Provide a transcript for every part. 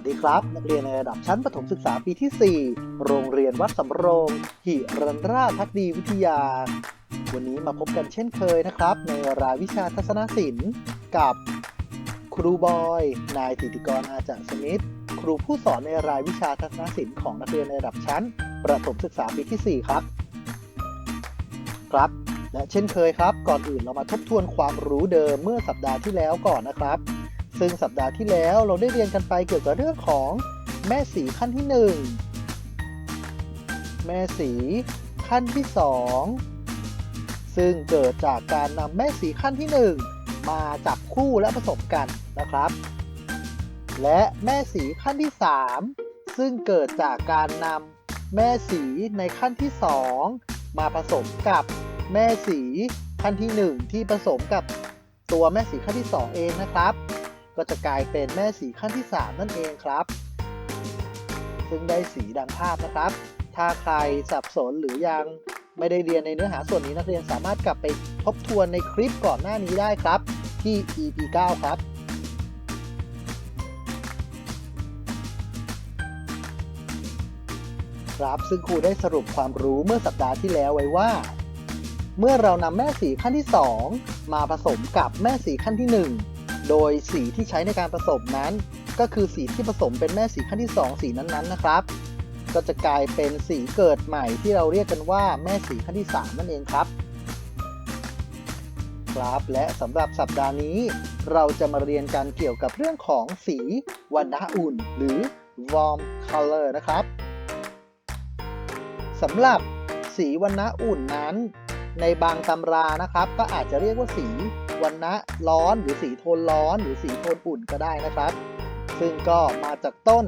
สวัสดีครับ นักเรียนในระดับชั้นประถมศึกษาปีที่ 4 โรงเรียนวัดสำโรง หิรันราชพักดีวิทยา วันนี้มาพบกันเช่นเคยนะครับ ในรายวิชาทัศนศิลป์ กับครูบอย นายธิติกรอาจารย์สมิทธครูผู้สอนในรายวิชาทัศนศิลป์ของนักเรียนในระดับชั้น ประถมศึกษาปีที่ 4 ครับ ครับ และเช่นเคยครับ ก่อนอื่นเรามาทบทวนความรู้เดิมเมื่อสัปดาห์ที่แล้วก่อนนะครับ ซึ่งสัปดาห์ที่แล้วเราได้เรียนกันไปเกี่ยวกับเรื่องของแม่สีขั้นที่ 1 แม่สีขั้นที่ 2 ซึ่งเกิดจากการนำแม่สีขั้นที่ 1 มาจับคู่และผสมกันนะครับ และแม่สีขั้นที่ 3 ซึ่งเกิดจากการนำแม่สีในขั้นที่ 2 มาผสมกับแม่สีขั้นที่ 1 ที่ผสมกับตัวแม่สีขั้นที่ 2 เองนะครับ ก็จะกลายเป็นแม่สีขั้นที่ 3 นั่นเองครับ ซึ่งได้สีดังภาพนะครับ ถ้าใครสับสนหรือยังไม่ได้เรียนในเนื้อหาส่วนนี้นักเรียนสามารถกลับไปทบทวนในคลิปก่อนหน้านี้ได้ครับ ที่ EP 9 ครับครับซึ่งครูได้สรุปความรู้เมื่อสัปดาห์ที่แล้วไว้ว่า เมื่อเรานำแม่สีขั้นที่ 2 มาผสมกับแม่สีขั้นที่ 1 โดยสีที่ใช้ในการผสมนั้น ก็คือสีที่ผสมเป็นแม่สีขั้นที่ 2 สีนั้นๆนะครับ ก็จะกลายเป็นสีเกิดใหม่ที่เราเรียกกันว่าแม่สีขั้นที่ 3 นั่นเองครับ ครับและสำหรับสัปดาห์นี้ เราจะมาเรียนกันเกี่ยวกับเรื่องของสีวันณะอุ่น หรือ warm color นะครับสำหรับสีวันณะอุ่นนั้น ในบางตำรานะครับ ก็อาจจะเรียกว่าสีวันณะร้อนหรือสีโทนร้อน หรือสีโทนอุ่นก็ได้นะครับ ซึ่งก็มาจากต้น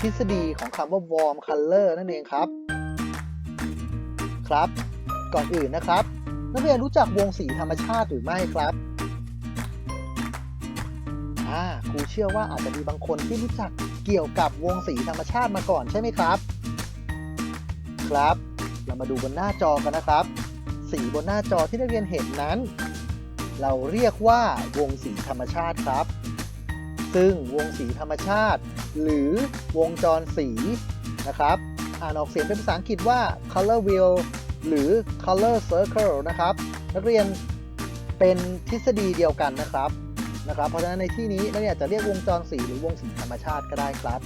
ทฤษฎีของคำว่า warm color นั่นเองครับ ครับ ก่อนอื่นนะครับ นักเรียนรู้จักวงสีธรรมชาติหรือไม่ครับอ่าครูเชื่อว่าอาจจะมีบางคนที่รู้จักเกี่ยวกับวงสีธรรมชาติมาก่อนใช่ไหมครับ ครับ เรามาดูบนหน้าจอกันนะครับ สีบนหน้าจอที่นักเรียนเห็นนั้น เราเรียกว่าวงสีธรรมชาติครับ ซึ่งวงสีธรรมชาติ หรือวงจรสีนะครับ อ่านออกเสียงเป็นภาษาอังกฤษว่า color wheel หรือ color circle นะครับ นักเรียนเป็นทฤษฎีเดียวกันนะครับนะครับ เพราะฉะนั้นในที่นี้นักเรียนอาจจะเรียกวงจรสีหรือวงสีธรรมชาติก็ได้ครับ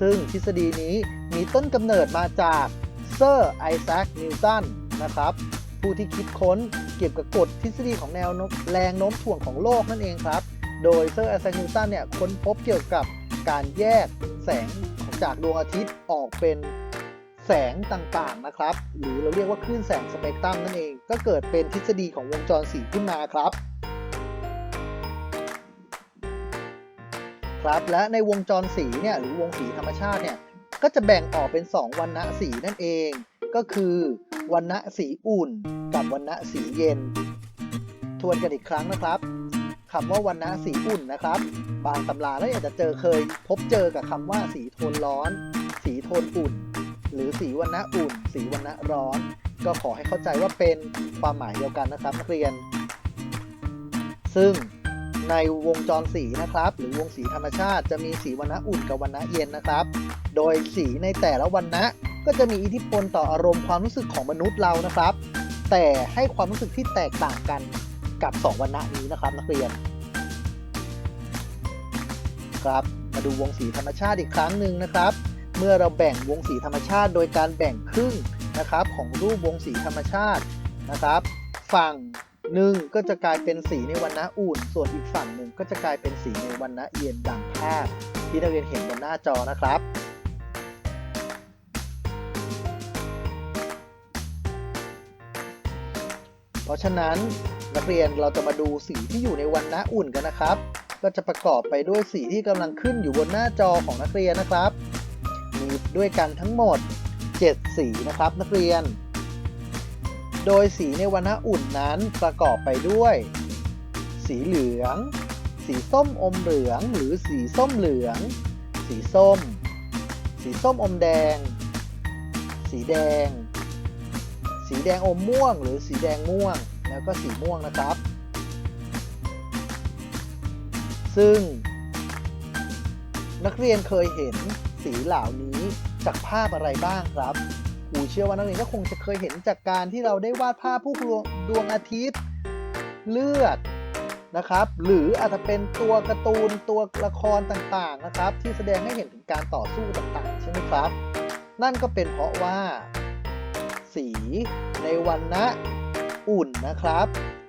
ซึ่งทฤษฎีนี้มีต้นกำเนิดมาจากเซอร์ไอแซคนิวตันนะครับ ผู้ที่คิดค้นเกี่ยวกับกฎทฤษฎีของแนวแรงโน้มถ่วงของโลกนั่นเองครับ โดยเซอร์ไอแซคนิวตันเนี่ยค้นพบเกี่ยวกับการแยกแสงจากดวงอาทิตย์ออกเป็นแสงต่างๆนะครับ หรือเราเรียกว่าคลื่นแสงสเปกตรัมนั่นเอง ก็เกิดเป็นทฤษฎีของวงจรสีขึ้นมาครับ ครับและในวงจรสีเนี่ยหรือวงสีธรรมชาติเนี่ยก็จะแบ่งออกเป็น 2 วันณะสีนั่นเอง ก็คือ วันณะสีอุ่น กับวันณะสีเย็น ทวนกันอีกครั้งนะครับคำว่าวันณะสีอุ่นนะครับ บางตำราแล้วอาจจะเจอเคย พบเจอกับคำว่าสีโทนร้อน สีโทนอุ่น หรือสีวันณะอุ่น สีวันณะร้อน ก็ขอให้เข้าใจว่าเป็นความหมายเดียวกันนะครับนักเรียน ซึ่งในวงจรสีนะครับ หรือวงสีธรรมชาติจะมีสีวันณะอุ่นกับวันณะเย็นนะครับ โดยสีในแต่ละวันณะ ก็จะมีอิทธิพลต่ออารมณ์ความรู้สึกของมนุษย์เรานะครับ แต่ให้ความรู้สึกที่แตกต่างกันกับ2วันณะนี้นะครับนักเรียน ครับมาดูวงสีธรรมชาติอีกครั้งหนึ่งนะครับ เมื่อเราแบ่งวงสีธรรมชาติ โดยการแบ่งครึ่งนะครับของรูปวงสีธรรมชาตินะครับ ฝั่งหนึ่งก็จะกลายเป็นสีในวันณะอุ่น ส่วนอีกฝั่งหนึ่งก็จะกลายเป็นสีในวันณะเย็นดังภาพที่นักเรียนเห็นบนหน้าจอนะครับ เพราะฉะนั้นนักเรียนเราจะมาดูสีที่อยู่ในวันณะอุ่นกันนะครับ ก็จะประกอบไปด้วยสีที่กำลังขึ้นอยู่บนหน้าจอของนักเรียนนะครับ มีด้วยกันทั้งหมด 7 สีนะครับนักเรียน โดยสีในวันณะอุ่นนั้นประกอบไปด้วย สีเหลือง สีส้มอมเหลือง หรือสีส้มเหลือง สีส้ม สีส้มอมแดง สีแดง สีแดงอมม่วง หรือสีแดงม่วง แล้วก็สีม่วงนะครับ ซึ่ง นักเรียนเคยเห็นสีเหล่านี้จากภาพอะไรบ้างครับครูเชื่อว่านักเรียนก็คงจะเคยเห็นจากการที่เราได้วาดภาพผู้ดวงอาทิตย์ เลือดนะครับ หรืออาจจะเป็นตัวการ์ตูนตัวละครต่างๆนะครับ ที่แสดงให้เห็นถึงการต่อสู้ต่างๆ ใช่ไหมครับ นั่นก็เป็นเพราะว่า สี ในวันนะอุ่นนะครับ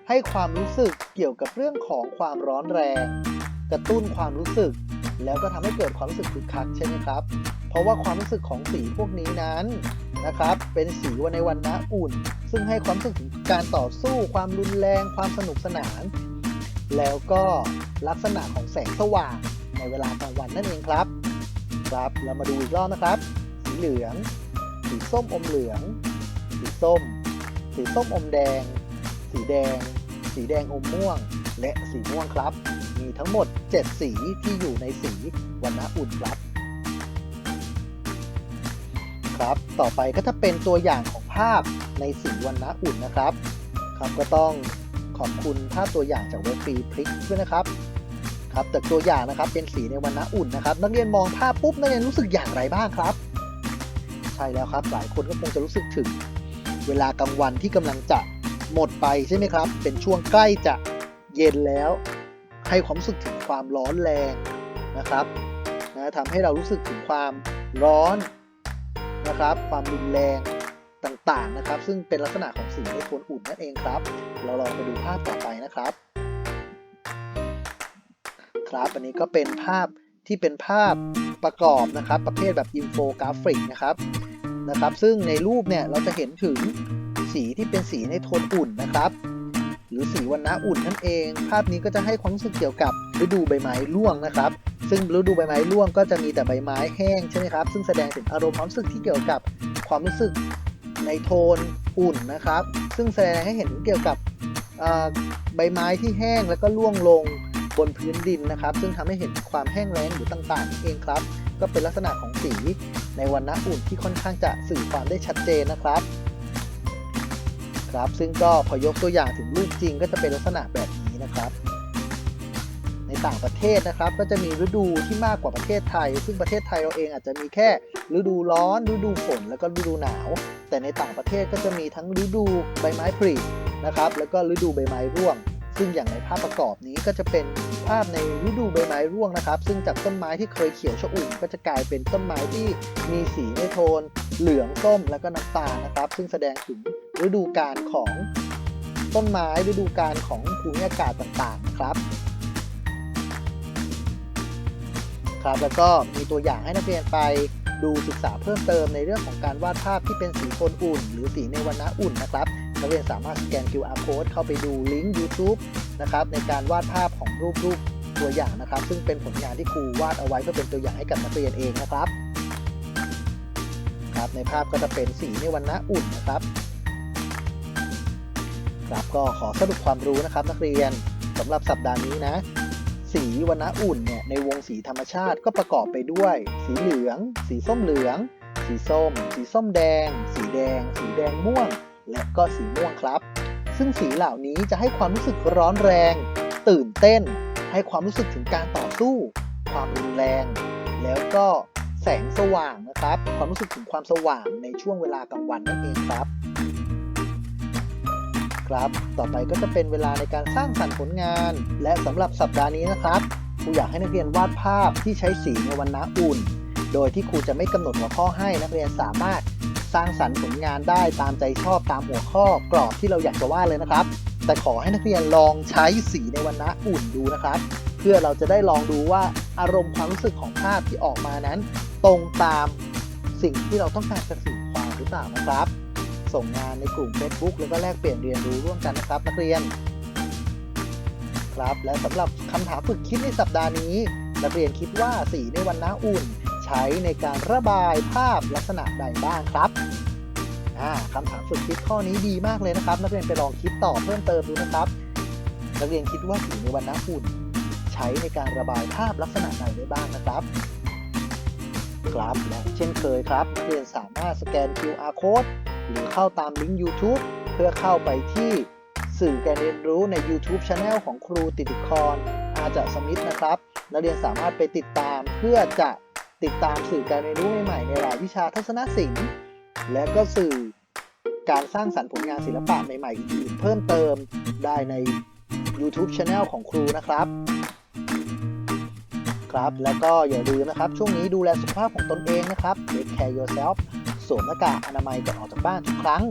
ให้ความรู้สึกเกี่ยวกับเรื่องของความร้อนแรง กระตุ้นความรู้สึก แล้วก็ทำให้เกิดความรู้สึกคึกคักใช่ไหมครับ เพราะว่าความรู้สึกของสีพวกนี้นั้นนะครับ เป็นสีวันในวันนะอุ่น ซึ่งให้ความรู้สึกถึงการต่อสู้ ความรุนแรง ความสนุกสนาน แล้วก็ลักษณะของแสงสว่างในเวลากลางวันนั่นเองครับ ครับเรามาดูอีกรอบนะครับ สีเหลือง สีส้มอมเหลือง สีส้ม สีส้มอมแดง สีแดง สีแดงอมม่วง และสีม่วงครับ มีทั้งหมด 7 สีที่อยู่ในสีวันนะอุ่นครับครับ ต่อไปก็จะเป็นตัวอย่างของภาพในสีวันนะอุ่นนะครับ ครับก็ต้องขอบคุณภาพตัวอย่างจากเว็บฟรีพริกด้วยนะครับครับแต่ตัวอย่างนะครับเป็นสีในวันนะอุ่นนะครับ นักเรียนมองภาพปุ๊บนักเรียนรู้สึกอย่างไรบ้างครับ ใช่แล้วครับหลายคนก็คงจะรู้สึกถึง เวลากลางวันที่กำลังจะหมดไปใช่ไหมครับ เป็นช่วงใกล้จะเย็นแล้ว ให้ความรู้สึกถึงความร้อนแรงนะครับนะทำให้เรารู้สึกถึงความร้อนนะครับ ความรุนแรงต่างๆนะครับ ซึ่งเป็นลักษณะของสีในโทนอุ่นนั่นเองครับ เราลองไปดูภาพต่อไปนะครับ ครับอันนี้ก็เป็นภาพที่เป็นภาพประกอบนะครับ ประเภทแบบอินโฟกราฟิกนะครับ นะครับ ซึ่งในรูปเนี่ยเราจะเห็นถึงสีที่เป็นสีในโทนอุ่นนะครับ หรือสีวันนะอุ่นนั่นเอง ภาพนี้ก็จะให้ความรู้สึกเกี่ยวกับฤดูใบไม้ร่วงนะครับ ซึ่งฤดูใบไม้ร่วงก็จะมีแต่ใบไม้แห้งใช่ไหมครับ ซึ่งแสดงถึงอารมณ์ความรู้สึกที่เกี่ยวกับความรู้สึกในโทนอุ่นนะครับ ซึ่งแสดงให้เห็นเกี่ยวกับใบไม้ที่แห้งแล้วก็ร่วงลงบนพื้นดินนะครับ ซึ่งทำให้เห็นความแห้งแล้งหรือต่างๆนั่นเองครับ ก็เป็นลักษณะของสีในวันณะอุ่นที่ค่อนข้างจะสื่อความได้ชัดเจนนะครับ ครับซึ่งก็พอยกตัวอย่างถึงรูปจริงก็จะเป็นลักษณะแบบนี้นะครับ ในต่างประเทศนะครับ ก็จะมีฤดูที่มากกว่าประเทศไทย ซึ่งประเทศไทยเราเองอาจจะมีแค่ฤดูร้อน ฤดูฝนแล้วก็ฤดูหนาว แต่ในต่างประเทศก็จะมีทั้งฤดูใบไม้ผลินะครับ แล้วก็ฤดูใบไม้ร่วง ซึ่งอย่างในภาพประกอบนี้ก็จะเป็นภาพในฤดูใบไม้ร่วงนะครับ ซึ่งจากต้นไม้ที่เคยเขียวชอุ่มก็จะกลายเป็นต้นไม้ที่มีสีในโทน เหลืองส้มแล้วก็น้ำตาลนะครับ ซึ่งแสดงถึงฤดูกาลของต้นไม้ฤดูกาลของภูมิอากาศต่างๆครับครับแล้วก็มีตัวอย่างให้นักเรียนไปดูศึกษาเพิ่มเติมในเรื่องของการวาดภาพที่เป็นสีโทนอุ่น หรือสีในวันนะอุ่นนะครับ นักเรียนสามารถสแกน QR code เข้าไปดูลิงก์ YouTube นะครับในการวาดภาพของรูปรูปตัวอย่างนะครับ ซึ่งเป็นผลงานที่ครูวาดเอาไว้เพื่อเป็นตัวอย่างให้กับนักเรียนเองนะครับครับในภาพก็จะเป็นสีในวันนะอุ่นนะครับครับก็ขอสรุปความรู้นะครับ นักเรียนสำหรับสัปดาห์นี้นะ สีวันนะอุ่นเนี่ยในวงสีธรรมชาติก็ประกอบไปด้วย สีเหลือง สีส้มเหลือง สีส้ม สีส้มแดง สีแดง สีแดงม่วง และก็สีม่วงครับ ซึ่งสีเหล่านี้จะให้ความรู้สึกร้อนแรง ตื่นเต้น ให้ความรู้สึกถึงการต่อสู้ ความรุนแรง แล้วก็แสงสว่างนะครับ ความรู้สึกถึงความสว่างในช่วงเวลากลางวันนั่นเองครับครับ ต่อไปก็จะเป็นเวลาในการสร้างสรรค์ผลงาน และสำหรับสัปดาห์นี้นะครับ ครูอยากให้นักเรียนวาดภาพที่ใช้สีในวันนะอุ่น โดยที่ครูจะไม่กำหนดหัวข้อให้นักเรียนสามารถ สร้างสรรค์ผลงานได้ตามใจชอบตามหัวข้อกรอบที่เราอยากจะวาดเลยนะครับ แต่ขอให้นักเรียนลองใช้สีในวันนะอุ่นดูนะครับ เพื่อเราจะได้ลองดูว่าอารมณ์ความรู้สึกของภาพที่ออกมานั้น ตรงตามสิ่งที่เราต้องการจะสื่อความหรือเปล่านะครับ ส่งงานในกลุ่ม Facebook แล้วก็แลกเปลี่ยนเรียนรู้ร่วมกันนะครับ นักเรียนครับและสำหรับคำถามฝึกคิดในสัปดาห์นี้ นักเรียนคิดว่าสีในวันน้าอุ่น ใช้ในการระบายภาพลักษณะใดบ้างครับคำถามฝึกคิดข้อนี้ดีมากเลยนะครับ นักเรียนไปลองคิดต่อเพิ่มเติมดูนะครับ นักเรียนคิดว่าสีในวันน้าอุ่น ใช้ในการระบายภาพลักษณะใดได้บ้างนะครับ ครับและเช่นเคยครับนักเรียนสามารถสแกน QR code หรือเข้าตามลิงก์ YouTube เพื่อเข้าไปที่สื่อการเรียนรู้ใน YouTube Channel ของครูติติคอนจากสมิธนะครับ นักเรียนสามารถไปติดตามเพื่อจะ ติดตามสื่อการเรียนรู้ใหม่ๆในรายวิชาทัศนศิลป์ และก็สื่อการสร้างสรรค์ผลงานศิลปะใหม่ๆอื่นๆเพิ่มเติมได้ใน YouTube Channel ของครูนะครับ ครับ แล้วก็อย่าลืมนะครับ ช่วงนี้ดูแลสุขภาพของตนเองนะครับ Take care yourself สวมหน้ากากอนามัยก่อนออกจากบ้านทุกครั้ง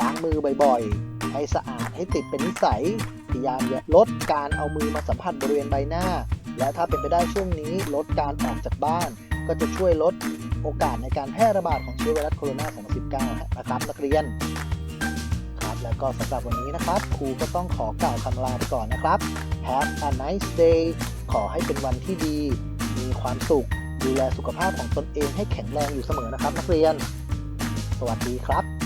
ล้างมือบ่อยๆ ให้สะอาดให้ติดเป็นนิสัย พยายามลดการเอามือมาสัมผัสบริเวณใบหน้า และถ้าเป็นไปได้ช่วงนี้ลดการออกจากบ้าน ก็จะช่วยลดโอกาสในการแพร่ระบาดของเชื้อไวรัสโคโรนา 2019 นะครับนักเรียน ครับแล้วก็สำหรับวันนี้นะครับ ครูก็ต้องขอกล่าวคำลาไปก่อนนะครับ Have a nice day ขอให้เป็นวันที่ดี มีความสุข ดูแลสุขภาพของตนเองให้แข็งแรงอยู่เสมอนะครับ นักเรียน สวัสดีครับ